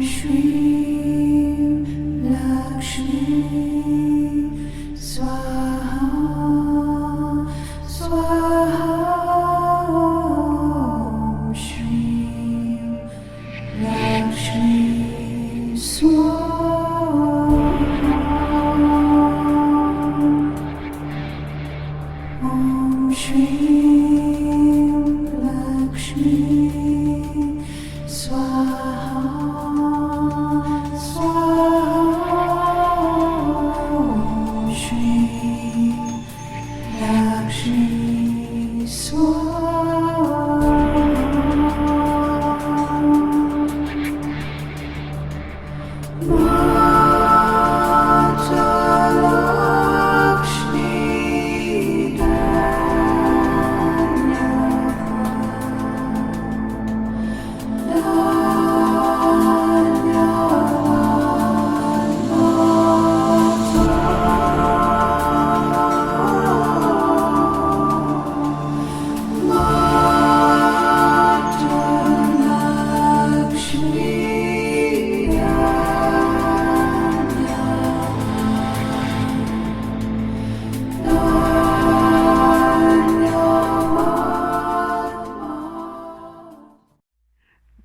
寻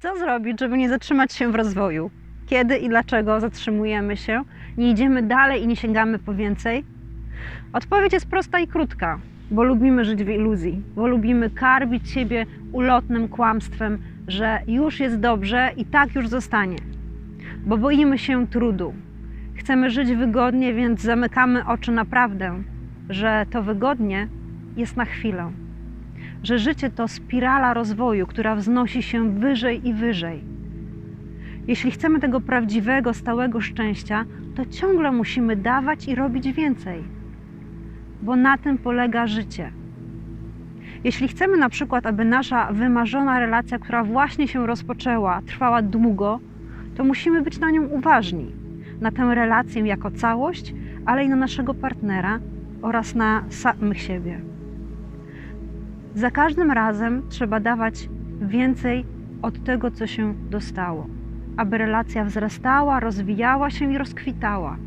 Co zrobić, żeby nie zatrzymać się w rozwoju? Kiedy i dlaczego zatrzymujemy się, nie idziemy dalej i nie sięgamy po więcej? Odpowiedź jest prosta i krótka, bo lubimy żyć w iluzji, bo lubimy karmić siebie ulotnym kłamstwem, że już jest dobrze i tak już zostanie. Bo boimy się trudu. Chcemy żyć wygodnie, więc zamykamy oczy na prawdę, że to wygodnie jest na chwilę że życie to spirala rozwoju, która wznosi się wyżej i wyżej. Jeśli chcemy tego prawdziwego, stałego szczęścia, to ciągle musimy dawać i robić więcej, bo na tym polega życie. Jeśli chcemy na przykład, aby nasza wymarzona relacja, która właśnie się rozpoczęła, trwała długo, to musimy być na nią uważni. Na tę relację jako całość, ale i na naszego partnera oraz na samych siebie. Za każdym razem trzeba dawać więcej od tego, co się dostało, aby relacja wzrastała, rozwijała się i rozkwitała.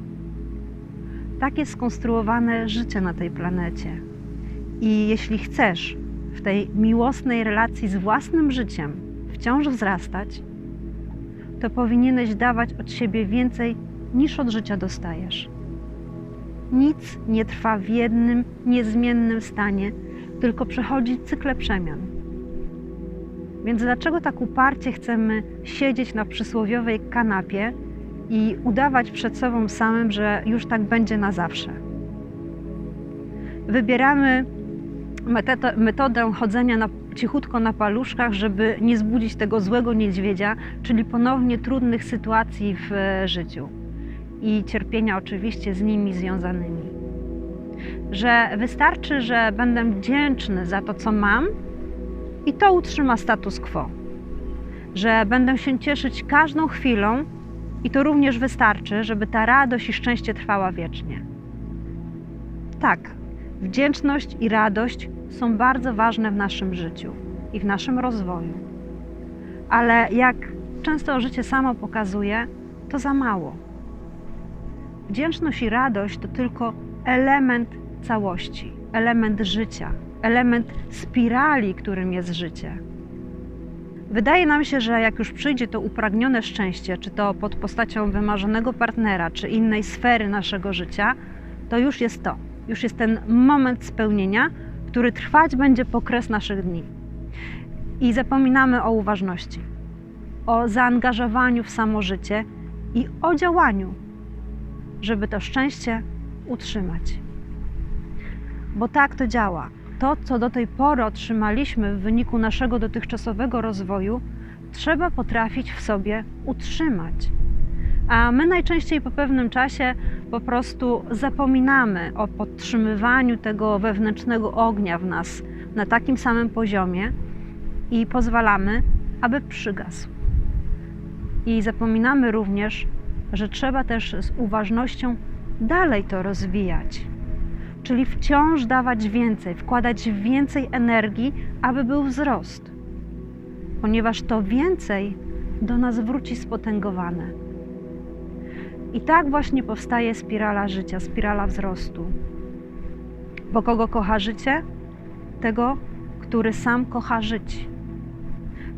Tak jest skonstruowane życie na tej planecie. I jeśli chcesz w tej miłosnej relacji z własnym życiem wciąż wzrastać, to powinieneś dawać od siebie więcej niż od życia dostajesz. Nic nie trwa w jednym, niezmiennym stanie, tylko przechodzi cykle przemian. Więc dlaczego tak uparcie chcemy siedzieć na przysłowiowej kanapie i udawać przed sobą samym, że już tak będzie na zawsze? Wybieramy metodę, chodzenia na, cichutko na paluszkach, żeby nie zbudzić tego złego niedźwiedzia, czyli ponownie trudnych sytuacji w życiu i cierpienia oczywiście z nimi związanymi że wystarczy, że będę wdzięczny za to, co mam i to utrzyma status quo. Że będę się cieszyć każdą chwilą i to również wystarczy, żeby ta radość i szczęście trwała wiecznie. Tak, wdzięczność i radość są bardzo ważne w naszym życiu i w naszym rozwoju. Ale jak często życie samo pokazuje, to za mało. Wdzięczność i radość to tylko element całości, element życia, element spirali, którym jest życie. Wydaje nam się, że jak już przyjdzie to upragnione szczęście, czy to pod postacią wymarzonego partnera, czy innej sfery naszego życia, to już jest to, już jest ten moment spełnienia, który trwać będzie po kres naszych dni. I zapominamy o uważności, o zaangażowaniu w samo życie i o działaniu, żeby to szczęście utrzymać. Bo tak to działa. To, co do tej pory otrzymaliśmy w wyniku naszego dotychczasowego rozwoju, trzeba potrafić w sobie utrzymać. A my najczęściej po pewnym czasie po prostu zapominamy o podtrzymywaniu tego wewnętrznego ognia w nas na takim samym poziomie i pozwalamy, aby przygasł. I zapominamy również, że trzeba też z uważnością dalej to rozwijać. Czyli wciąż dawać więcej, wkładać więcej energii, aby był wzrost. Ponieważ to więcej do nas wróci spotęgowane. I tak właśnie powstaje spirala życia, spirala wzrostu. Bo kogo kocha życie? Tego, który sam kocha żyć.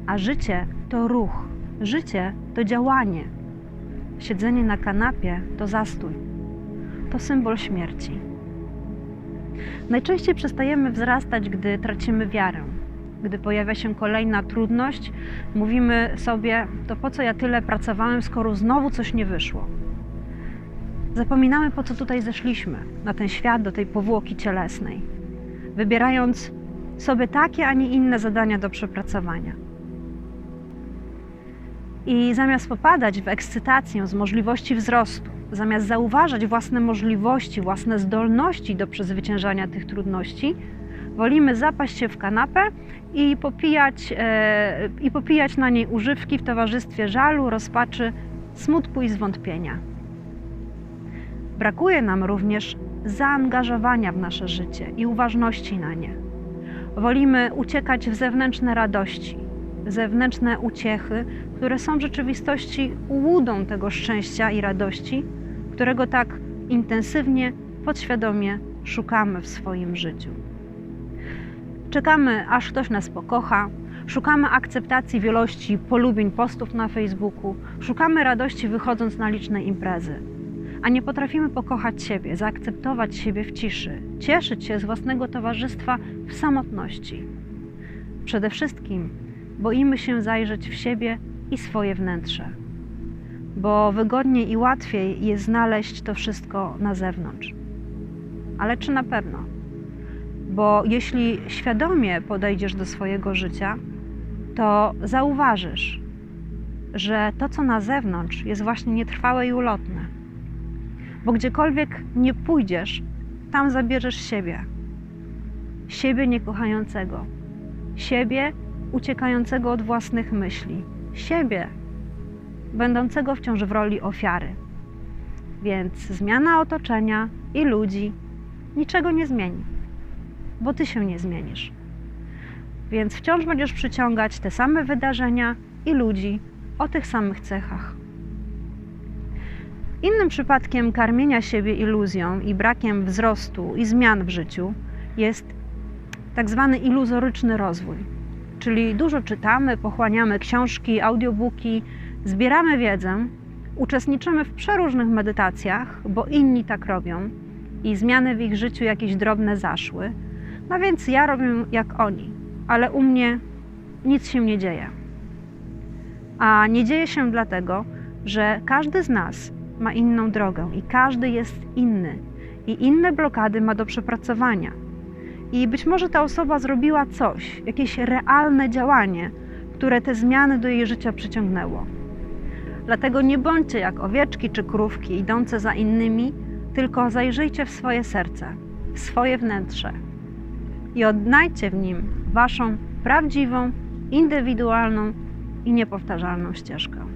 A życie to ruch, życie to działanie. Siedzenie na kanapie to zastój, to symbol śmierci. Najczęściej przestajemy wzrastać, gdy tracimy wiarę. Gdy pojawia się kolejna trudność, mówimy sobie: To po co ja tyle pracowałem, skoro znowu coś nie wyszło? Zapominamy, po co tutaj zeszliśmy, na ten świat, do tej powłoki cielesnej, wybierając sobie takie, a nie inne zadania do przepracowania. I zamiast popadać w ekscytację z możliwości wzrostu, zamiast zauważać własne możliwości, własne zdolności do przezwyciężania tych trudności, wolimy zapaść się w kanapę i popijać, e, i popijać na niej używki w towarzystwie żalu, rozpaczy, smutku i zwątpienia. Brakuje nam również zaangażowania w nasze życie i uważności na nie. Wolimy uciekać w zewnętrzne radości, zewnętrzne uciechy, które są w rzeczywistości łudą tego szczęścia i radości, którego tak intensywnie, podświadomie szukamy w swoim życiu. Czekamy, aż ktoś nas pokocha, szukamy akceptacji w ilości polubień postów na Facebooku, szukamy radości wychodząc na liczne imprezy, a nie potrafimy pokochać siebie, zaakceptować siebie w ciszy, cieszyć się z własnego towarzystwa w samotności. Przede wszystkim boimy się zajrzeć w siebie i swoje wnętrze, bo wygodniej i łatwiej jest znaleźć to wszystko na zewnątrz. Ale czy na pewno? Bo jeśli świadomie podejdziesz do swojego życia, to zauważysz, że to, co na zewnątrz, jest właśnie nietrwałe i ulotne. Bo gdziekolwiek nie pójdziesz, tam zabierzesz siebie. Siebie niekochającego, siebie uciekającego od własnych myśli, siebie będącego wciąż w roli ofiary. Więc zmiana otoczenia i ludzi niczego nie zmieni, bo ty się nie zmienisz. Więc wciąż będziesz przyciągać te same wydarzenia i ludzi o tych samych cechach. Innym przypadkiem karmienia siebie iluzją i brakiem wzrostu i zmian w życiu jest tak zwany iluzoryczny rozwój. Czyli dużo czytamy, pochłaniamy książki, audiobooki, zbieramy wiedzę, uczestniczymy w przeróżnych medytacjach, bo inni tak robią i zmiany w ich życiu jakieś drobne zaszły. No więc ja robię jak oni, ale u mnie nic się nie dzieje. A nie dzieje się dlatego, że każdy z nas ma inną drogę i każdy jest inny i inne blokady ma do przepracowania. I być może ta osoba zrobiła coś, jakieś realne działanie, które te zmiany do jej życia przyciągnęło. Dlatego nie bądźcie jak owieczki czy krówki idące za innymi, tylko zajrzyjcie w swoje serce, w swoje wnętrze i odnajdźcie w nim waszą prawdziwą, indywidualną i niepowtarzalną ścieżkę.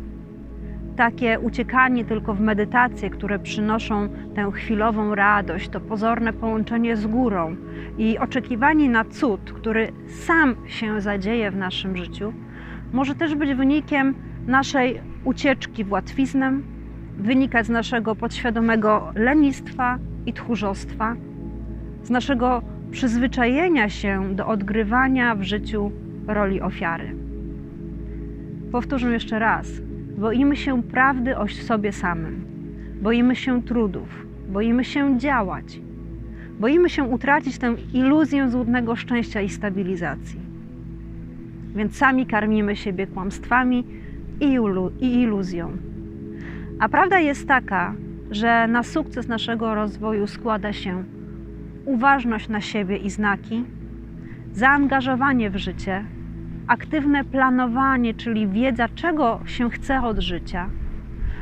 Takie uciekanie tylko w medytacje, które przynoszą tę chwilową radość, to pozorne połączenie z górą i oczekiwanie na cud, który sam się zadzieje w naszym życiu, może też być wynikiem naszej ucieczki w łatwiznę, wynikać z naszego podświadomego lenistwa i tchórzostwa, z naszego przyzwyczajenia się do odgrywania w życiu roli ofiary. Powtórzę jeszcze raz. Boimy się prawdy o sobie samym. Boimy się trudów. Boimy się działać. Boimy się utracić tę iluzję złudnego szczęścia i stabilizacji. Więc sami karmimy siebie kłamstwami i, i iluzją. A prawda jest taka, że na sukces naszego rozwoju składa się uważność na siebie i znaki, zaangażowanie w życie, aktywne planowanie, czyli wiedza, czego się chce od życia,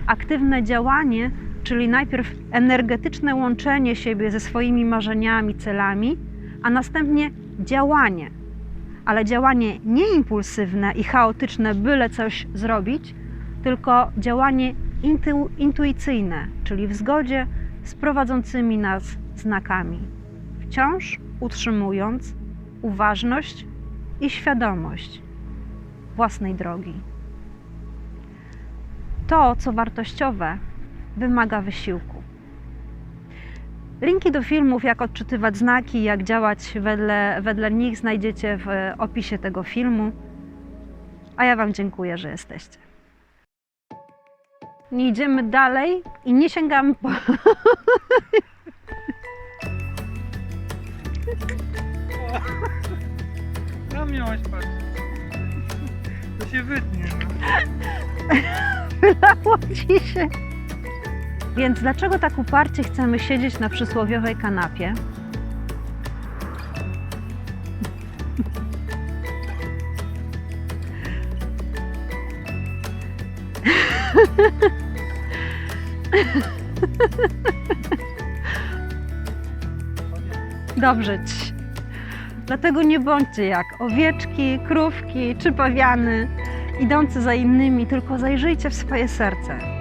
aktywne działanie, czyli najpierw energetyczne łączenie siebie ze swoimi marzeniami, celami, a następnie działanie. Ale działanie nie impulsywne i chaotyczne, byle coś zrobić, tylko działanie intu, intuicyjne, czyli w zgodzie z prowadzącymi nas znakami. Wciąż utrzymując uważność i świadomość własnej drogi. to, co wartościowe, wymaga wysiłku. Linki do filmów, jak odczytywać znaki, jak działać wedle, wedle nich, znajdziecie w e, opisie tego filmu. A ja Wam dziękuję, że jesteście. Nie idziemy dalej i nie sięgamy po. miałaś patrzeć. To się wytnie. No. Wylało ci się. Więc dlaczego tak uparcie chcemy siedzieć na przysłowiowej kanapie? Dobrze ci. Dlatego nie bądźcie jak owieczki, krówki czy pawiany, idący za innymi, tylko zajrzyjcie w swoje serce.